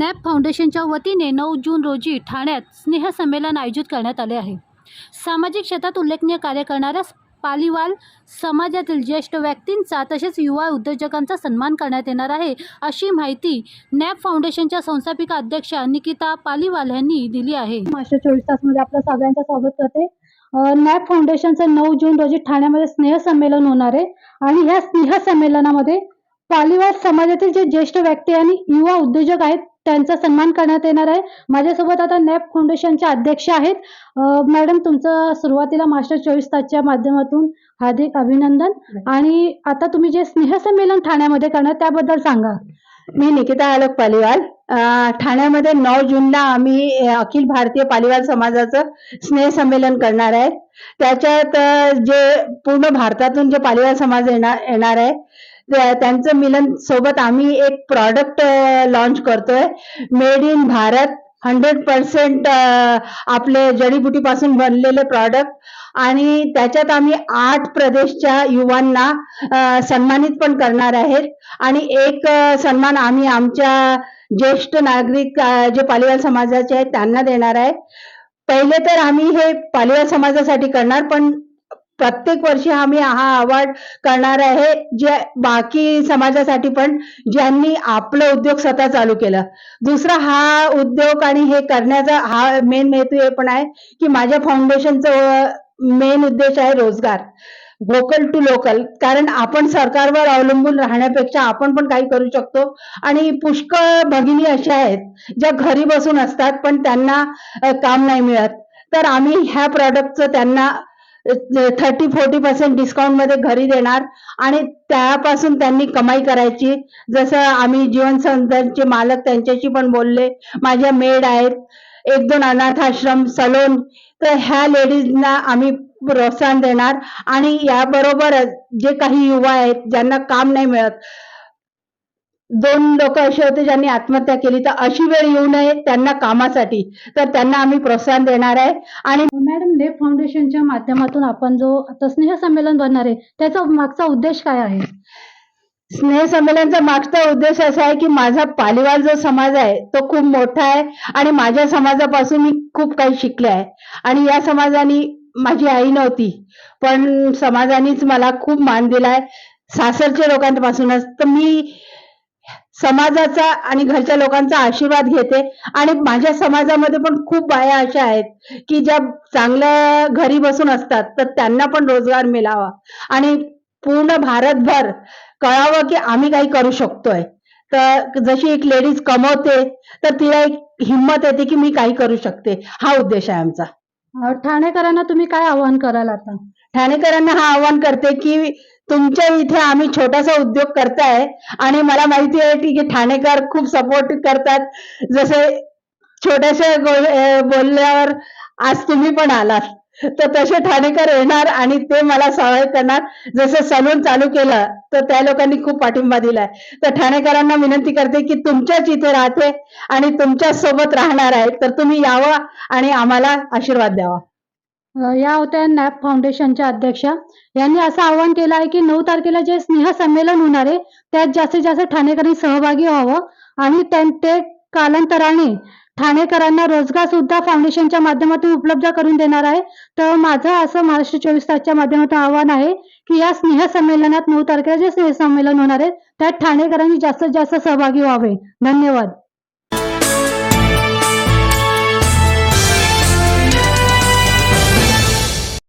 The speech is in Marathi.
नॅप फाउंडेशनच्या वतीने नऊ जून रोजी ठाण्यात स्नेहसंमेलन आयोजित करण्यात आले आहे. सामाजिक क्षेत्रात उल्लेखनीय कार्य करणाऱ्या पालीवाल समाजातील ज्येष्ठ व्यक्तींचा तसेच युवा उद्योजकांचा सन्मान करण्यात येणार आहे अशी माहिती नॅप फाउंडेशनच्या संस्थापिका अध्यक्षा निकिता पालीवाल यांनी दिली आहे. मास्टर चोवीस तासमध्ये आपलं सगळ्यांचं स्वागत करते. नॅप फाउंडेशनचं नऊ जून रोजी ठाण्यामध्ये स्नेहसंमेलन होणार आहे आणि ह्या स्नेहसंमेलनामध्ये पालीवाल समाजातील जे ज्येष्ठ व्यक्ती आणि युवा उद्योजक आहेत त्यांचा सन्मान करण्यात येणार आहे. माझ्यासोबत आता नॅप फाउंडेशनच्या अध्यक्ष आहेत. मॅडम तुमचं सुरुवातीला मास्टर चोवीस तासच्या माध्यमातून हार्दिक अभिनंदन. आणि आता तुम्ही जे स्नेहसंमेलन ठाण्यामध्ये करणार त्याबद्दल सांगा. मी निकिता आलोक पालिवाल. ठाण्यामध्ये नऊ जूनला आम्ही अखिल भारतीय पालिवाल समाजाचं स्नेह संमेलन करणार आहे. त्याच्यात जे पूर्ण भारतातून जे पालिवाल समाज येणार येणार आहे त्यांचं मिलन सोबत आम्ही एक प्रॉडक्ट लॉन्च करतोय. Made in Bharat hundred percent आपले जडीबुटीपासून बनलेले प्रॉडक्ट आणि त्याच्यात आम्ही आठ प्रदेशच्या युवांना सन्मानित पण करणार आहेत. आणि एक सन्मान आम्ही आमच्या ज्येष्ठ नागरिक जे पालिवाल समाजाचे आहेत त्यांना देणार आहे. पहिले तर आम्ही हे पालिवाल समाजासाठी करणार पण प्रत्येक वर्षी आम्ही हा अवॉर्ड करणार आहे. जे बाकी समाजासाठी पण ज्यांनी आपलं उद्योग स्वतः चालू केलं. दुसरा हा उद्योग आणि हे करण्याचा हा मेन हेतू हे पण आहे की माझ्या फाउंडेशनचं मेन उद्देश आहे रोजगार. व्होकल टू लोकल कारण आपण सरकारवर अवलंबून राहण्यापेक्षा आपण पण काही करू शकतो. आणि पुष्कळ भगिनी अशा आहेत ज्या घरी बसून असतात पण त्यांना काम नाही मिळत. तर आम्ही ह्या प्रॉडक्टचं त्यांना थर्टी फोर्टी पर्सेंट डिस्काउंटमध्ये घरी देणार आणि त्यापासून त्यांनी कमाई करायची. जसं आम्ही जीवन संस्थांचे मालक त्यांच्याशी पण बोलले. माझ्या मेड आहेत. एक दोन अनाथ आश्रम सलोन तर ह्या लेडीजना आम्ही प्रोत्साहन देणार. आणि याबरोबरच जे काही युवा आहेत ज्यांना काम नाही मिळत दोन लोक असे होते ज्यांनी आत्महत्या केली. तर अशी वेळ येऊ नये त्यांना कामासाठी. तर त्यांना आम्ही प्रोत्साहन देणार आहे. आणि मॅडम नेप फाउंडेशनच्या माध्यमातून आपण जो आता स्नेहसंमेलन बनणार आहे त्याचा मागचा उद्देश काय आहे? स्नेह संमेलनचा मागचा उद्देश असा आहे की माझा पालिवाल जो समाज आहे तो खूप मोठा आहे आणि माझ्या समाजापासून मी खूप काही शिकले आहे. आणि या समाजाने माझी आई नव्हती पण समाजानेच मला खूप मान दिलाय. सासरच्या लोकांपासूनच. तर मी समाजाचा आणि घरच्या लोकांचा आशीर्वाद घेते. आणि माझ्या समाजामध्ये पण खूप बाया अशा आहेत की ज्या चांगल्या घरी बसून असतात तर त्यांना पण रोजगार मिळावा. आणि पूर्ण भारतभर कळावं की आम्ही काही करू शकतोय. तर जशी एक लेडीज कमवते तर तिला एक हिंमत येते की मी काही करू शकते. हा उद्देश आहे आमचा. ठाणेकरांना तुम्ही काय आवाहन कराल आता? ठाणेकरांना हा आव्हान करते की तुमच्या इथे आम्ही छोटासा उद्योग करताय आणि मला माहिती आहे की ठाणेकर खूप सपोर्ट करतात. जसे छोट्याशा बोलल्यावर आज तुम्ही पण आलात. तर तसे ठाणेकर येणार आणि ते मला सहाय्य करणार. जसं सलून चालू केलं तर त्या लोकांनी खूप पाठिंबा दिलाय. तर ठाणेकरांना विनंती करते की तुमच्याच इथे राहते आणि तुमच्यासोबत राहणार आहे तर तुम्ही यावं आणि आम्हाला आशीर्वाद द्यावा. या होत्या नॅप फाउंडेशनच्या अध्यक्षा. यांनी असं आवाहन केलं आहे की नऊ तारखेला जे स्नेह संमेलन होणार आहे त्यात जास्तीत जास्त ठाणेकरांनी सहभागी व्हावं आणि ते कालांतराने ठाणेकरांना रोजगार सुद्धा फाउंडेशनच्या माध्यमातून उपलब्ध करून देणार आहे. तर माझं असं महाराष्ट्र चोवीस तासच्या माध्यमातून आव्हान आहे की या स्नेह संमेलनात नऊ तारखेला जे स्नेह संमेलन होणार आहे त्यात ठाणेकरांनी जास्तीत जास्त सहभागी व्हावे. धन्यवाद.